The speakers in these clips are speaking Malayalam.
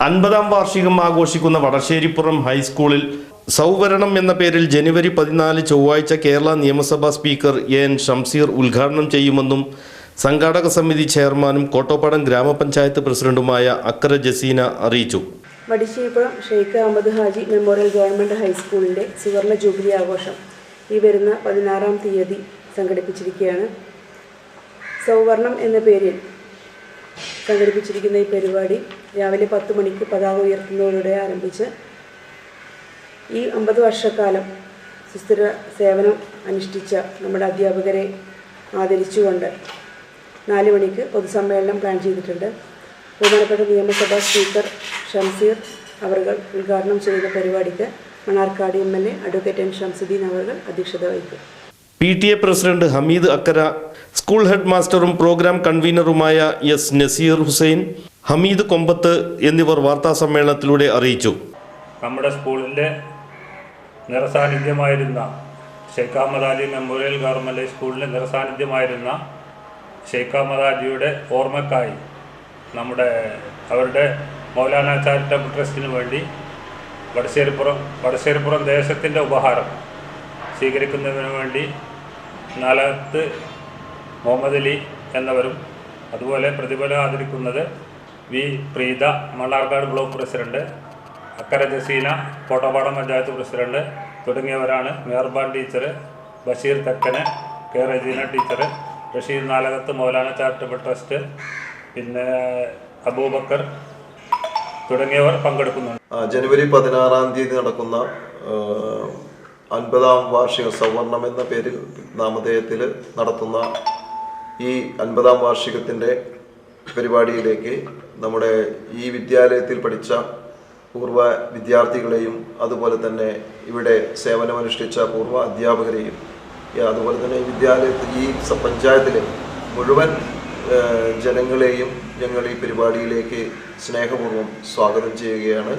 അൻപതാം വാർഷികം ആഘോഷിക്കുന്ന വടശ്ശേരിപ്പുറം ഹൈസ്കൂളിൽ സൗവരണം എന്ന പേരിൽ ജനുവരി പതിനാല് ചൊവ്വാഴ്ച കേരള നിയമസഭാ സ്പീക്കർ എൻ ഷംസീർ ഉദ്ഘാടനം ചെയ്യുമെന്നും സംഘാടക സമിതി ചെയർമാനും കോട്ടോപ്പാടം ഗ്രാമപഞ്ചായത്ത് പ്രസിഡന്റുമായ അക്കര ജസീന അറിയിച്ചു. വടിശ്ശേരിപ്പുറം ഷെയ്ഖ് അഹമ്മദ് ഹാജി മെമ്മോറിയൽ ഗവൺമെന്റ് ഹൈസ്കൂളിന്റെ സുവർണ ജൂബിലി ആഘോഷം ഈ വരുന്ന പതിനാറാം തീയതി സംഘടിപ്പിച്ചിരിക്കുകയാണ്. സൗവർണം എന്ന പേരിൽ സംഘടിപ്പിച്ചിരിക്കുന്ന ഈ പരിപാടി രാവിലെ പത്ത് മണിക്ക് പതാക ഉയർത്തുന്നതോടെ ആരംഭിച്ച് ഈ അമ്പത് വർഷക്കാലം സുസ്ഥിര സേവനം അനുഷ്ഠിച്ച നമ്മുടെ അധ്യാപകരെ ആദരിച്ചുകൊണ്ട് നാല് മണിക്ക് പൊതുസമ്മേളനം പ്ലാൻ ചെയ്തിട്ടുണ്ട്. ബഹുമാനപ്പെട്ട നിയമസഭാ സ്പീക്കർ ഷംസീർ അവർകൾ ഉദ്ഘാടനം ചെയ്ത പരിപാടിക്ക് Mannarkkad M L A advocate N Shamsuddin അവർ അധ്യക്ഷത വഹിക്കും. P T A president Hameed Akkara school head മാസ്റ്ററും programme കൺവീനറുമായ എസ് നസീർ ഹുസൈൻ ഹമീദ് കൊമ്പത്ത് എന്നിവർ വാർത്താ വാർത്താസമ്മേളനത്തിലൂടെ അറിയിച്ചു. നമ്മുടെ സ്കൂളിന്റെ നിറസാന്നിധ്യമായിരുന്ന ഷെയ്ഖ് അഹമ്മദ് അലി മെമ്മോറിയൽ ഗവൺമെന്റ് സ്കൂളിന്റെ നിറസാന്നിധ്യമായിരുന്ന ഷെയ്ഖ് അഹമ്മദ് അലിയുടെ ഓർമ്മക്കായി നമ്മുടെ അവരുടെ മൗലാന ചാരിറ്റബിൾ ട്രസ്റ്റിന് വേണ്ടി വടശ്ശേരിപ്പുറം വടശ്ശേരിപ്പുറം ദേശത്തിന്റെ ഉപഹാരം സ്വീകരിക്കുന്നതിന് വേണ്ടി നാലാത്ത് മുഹമ്മദ് അലി എന്നവരും അതുപോലെ പ്രതിഫലം ആദരിക്കുന്നത് V Preetha Mannarkkad block president Akkara Jaseena Kottappadam panchayat president തുടങ്ങിയവരാണ് Merban teacher Basheer Thekkan K Rajeena teacher Rasheed Nalakath Maulana charitable trust പിന്നെ അബൂബക്കർ തുടങ്ങിയവർ പങ്കെടുക്കുന്നുണ്ട്. ജനുവരി പതിനാറാം തീയതി നടക്കുന്ന അൻപതാം വാർഷിക സവർണം എന്ന പേരിൽ നാമധേയത്തിൽ നടത്തുന്ന ഈ അൻപതാം വാർഷികത്തിന്റെ പരിപാടിയിലേക്ക് നമ്മുടെ ഈ വിദ്യാലയത്തിൽ പഠിച്ച പൂർവ വിദ്യാർത്ഥികളെയും അതുപോലെ തന്നെ ഇവിടെ സേവനമനുഷ്ഠിച്ച പൂർവ അധ്യാപകരെയും അതുപോലെ തന്നെ ഈ വിദ്യാലയത്തിൽ ഈ പഞ്ചായത്തിലെ മുഴുവൻ ജനങ്ങളെയും ഞങ്ങൾ ഈ പരിപാടിയിലേക്ക് സ്നേഹപൂർവം സ്വാഗതം ചെയ്യുകയാണ്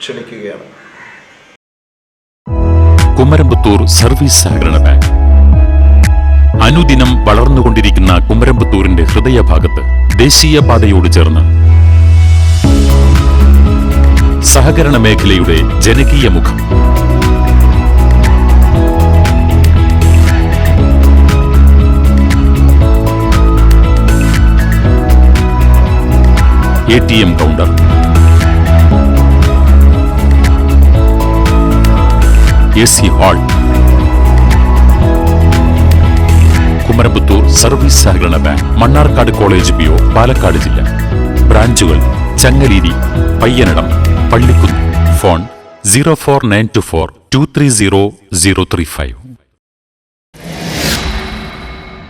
ക്ഷണിക്കുകയാണ്. കുമരമ്പത്തൂർ സർവീസ് സഹകരണ ബാങ്ക്. അനുദിനം വളർന്നുകൊണ്ടിരിക്കുന്ന കുമരമ്പത്തൂരിന്റെ ഹൃദയഭാഗത്ത് ദേശീയപാതയോട് ചേർന്ന് സഹകരണ മേഖലയുടെ ജനകീയ മുഖം. A T M counter. A C hall. Service സഹകരണ bank Mannarkkad college P Palakkad ജില്ല. ബ്രാഞ്ചുകൾ Changaleri Payyanadam Pallikkunnu. Phone zero four nine two four two three zero zero three five.